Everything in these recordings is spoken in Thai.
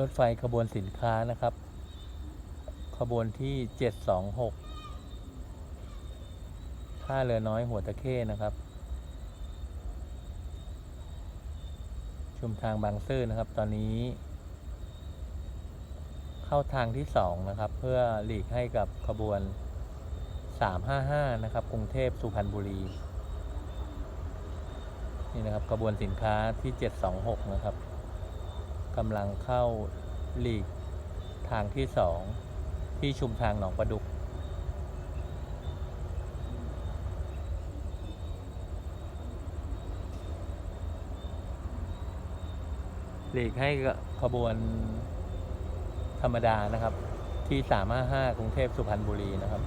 รถไฟขบวนสินค้านะครับ ขบวนที่เจ็ดสองหกท่าเรือน้อยหัวตะเข้นะครับ ชุมทางบางซื่อนะครับ ตอนนี้ เข้าทางที่สองนะครับ เพื่อหลีกให้กับขบวนสามห้าห้านะครับ กรุงเทพสุพรรณบุรี นี่นะครับขบวนสินค้าที่เจ็ดสองหกนะครับ กำลังเข้าหลีกทางที่สองที่ชุมทางหนองประดุก หลีกให้กับขบวนธรรมดานะครับที่สามห้าห้ากรุงเทพสุพรรณบุรีนะครับ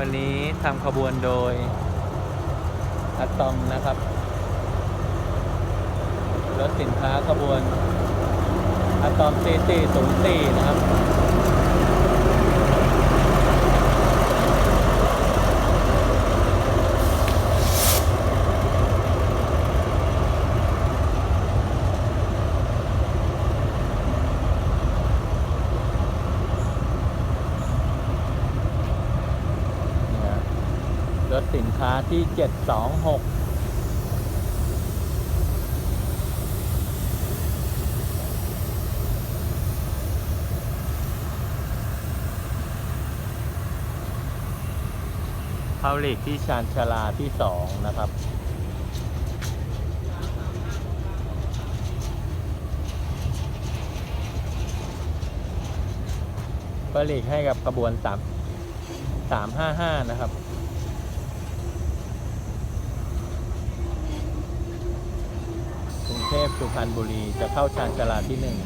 วันนี้ทำขบวนโดยอะตอมนะครับ รถสินค้าขบวนอะตอม4404นะครับ นี่ฮะ รถสินค้าที่ 726เข้าหลีกที่ชานชาลาที่2นะครับ ก็หลีกให้กับขบวน3 355นะครับ กรุงเท พสุพรรณบุรีจะเข้าชานชาลาที่หนึ่ง